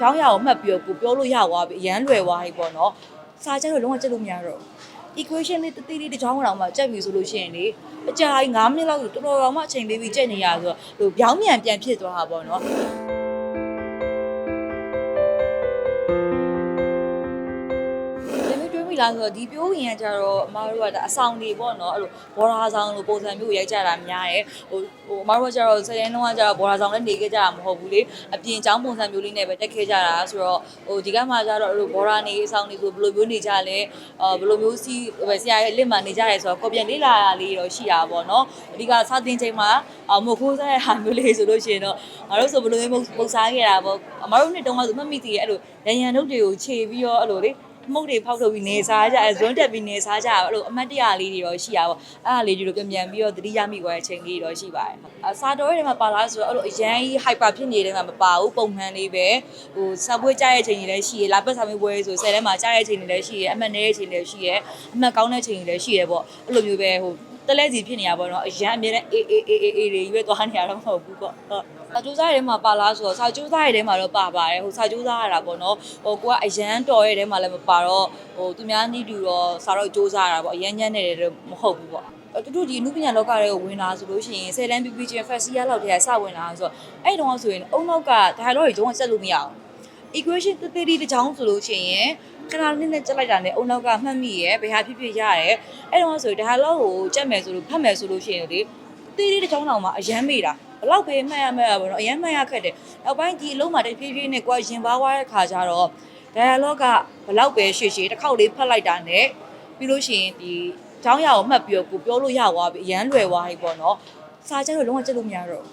ကြောင်းရအောင်မှတ်ပြီးတော့ကိုပြောလို့ရသွားပြီအရန်လွယ်သွားပြီပေါ့နော်စာကျတော့လုံးဝကြက်လို့မရတော့ဘူး equation လေးတတိလေးတစ်ချောင်းတောင်မှကြက်ပြီဆိုလို့ရှိရင်လေအကြာကြီး9မိနစ်လောက်ဆိုတော်တော်တော်မှအချိန်ပေးပြီးကြက်နေရဆိုတော့ဟိုပြောင်းမြန်ပြန်ဖြစ်သွားတာပေါ့နော် မျိုးတွေးမိလားဆိုတော့ဒီပြိုးရင်ကကြတော့အမားတို့ကဒါအဆောင်တွေပေါ့နော်အဲ့လိုဘော်ဒါဆောင်လိုပုံစံမျိုးရိုက်ကြတာများတယ်ဟိုဟိုအမားတို့ကကြတော့စရင်လုံးကကြတော့ဘော်ဒါဆောင်လည်းနေခဲ့ကြတာမဟုတ်ဘူးလေအပြင်ကျောင်းပုံစံမျိုးလေးနဲ့ပဲတက်ခဲ့ကြတာဆိုတော့ဟိုဒီကမှကြတော့အဲ့လိုဘော်ဒါနေအဆောင်တွေဆိုဘယ်လိုမျိုးနေကြလဲအာဘယ်လိုမျိုးစီဟိုဆရာရဲ့လစ်မှန်နေကြရဲဆိုတော့ကော်ပြန်လေးလာတာလေးတော့ရှိတာပေါ့နော်အဓိကစသင်ချိန်မှာအမခိုးစားတဲ့ဟာမျိုးလေးဆိုလို့ရှိရင်တော့ငါတို့ဆိုဘယ်လိုမျိုးပုံစားခဲ့တာပေါ့အမားတို့နှစ်တုန်းကဆိုမှတ်မိသေးရဲ့အဲ့လိုရန်ရန်တို့တွေကိုခြေပြီးတော့အဲ့လိုလေ မှုတ်တွေဖောက်ထုတ်ပြီးနေစားကြအဲဇွန်းတက်ပြီးနေစားကြအဲ့လိုအမတ်တရလေးတွေတော့ရှိတာပေါ့အဲ့ဒါလေးတွေတော့ပြန်ပြန်ပြီးတော့သတိရမိသွားတဲ့အချိန်လေးတော့ရှိပါတယ်အစာတော်တွေမှာပါလားဆိုတော့အဲ့လိုအရန်ကြီး hyper ဖြစ်နေတဲ့မှာမပါဘူးပုံမှန်လေးပဲဟိုစာပွဲကြားရဲ့အချိန်တွေလည်းရှိရလာပတ်စာမေးပွဲဆိုဆယ်ထဲမှာကြားရဲ့အချိန်တွေလည်းရှိရအမှတ်နည်းရဲ့အချိန်တွေလည်းရှိရအမှတ်ကောင်းတဲ့အချိန်တွေလည်းရှိရပေါ့အဲ့လိုမျိုးပဲဟို တလဲစီဖြစ်နေရပါတော့အရန်အမြဲတမ်းအေးအေးအေးအေးတွေရွေးသွားနေရတော့မဟုတ်ဘူးပေါ့ဟုတ်စာကျိုးစားရဲထဲမှာပါလားဆိုတော့စာကျိုးစားရဲထဲမှာတော့ပါပါတယ်ဟိုစာကျိုးစားရတာပေါ့နော်ဟိုကိုကအရန်တော်ရဲထဲမှာလည်းမပါတော့ဟိုသူများနီးတူတော့စာတော့ကျိုးစားရတာပေါ့အရန်ညံ့နေတယ်တော့မဟုတ်ဘူးပေါ့တူတူဒီအမှုပညာလောကတွေကိုဝင်လာဆိုလို့ရှိရင်ဆယ်တန်း PPG First Year လောက်တည်းကစဝင်လာဆိုတော့အဲ့တုန်းကဆိုရင်အုံနောက်က dialogue တွေကျုံးကစက်လို့မရအောင် equation တတိတစ်ချောင်းဆိုလို့ရှိရင် ခဏလေးနဲ့ကြက်လိုက်တာနဲ့အုံနောက်ကမှတ်မိရဲဘယ်ဟာဖြစ်ဖြစ်ရရဲအဲ့တော့ဆို dialogue ကိုကြက်မယ်ဆိုလို့ဖတ်မယ်ဆိုလို့ရှိရင်လေတတိတစ်ချောင်းတောင်မှအရန်မေးတာဘလောက်ပဲမှတ်ရမှတ်ရပါတော့အရန်မှတ်ရခက်တယ်နောက်ပိုင်းဒီအလုံးမှာတဖြည်းဖြည်းနဲ့ကိုယ်ရင်ပါသွားတဲ့ခါကျတော့ dialogue ကဘလောက်ပဲရှေ့ရှေ့တစ်ခေါက်လေးဖတ်လိုက်တာနဲ့ပြီးလို့ရှိရင်ဒီเจ้าရအောင်မှတ်ပြီးတော့ကိုပြောလို့ရသွားပြီအရန်လွယ်သွားပြီပေါ့နော်စာကျတော့လုံးဝကြက်လို့မရတော့ဘူး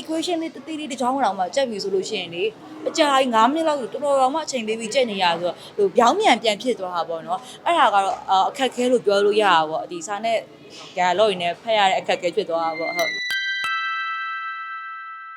equation လေးတတိလေးတစ်ချောင်းတောင်မှကြက်ပြီဆိုလို့ရှိရင်လေအကြာကြီး9မိနစ်လောက်ဆိုတော်တော်တော်မှအချိန်ပေးပြီးကြက်နေရဆိုတော့ဟိုပြောင်းမြန်ပြန်ဖြစ်သွားတာပေါ့နော်အဲ့ဒါကတော့အခက်ခဲလို့ပြောလို့ရတာပေါ့ဒီစာနဲ့ dialogue ရင်းနဲ့ဖတ်ရတဲ့အခက်ခဲဖြစ်သွားတာပေါ့ဟုတ်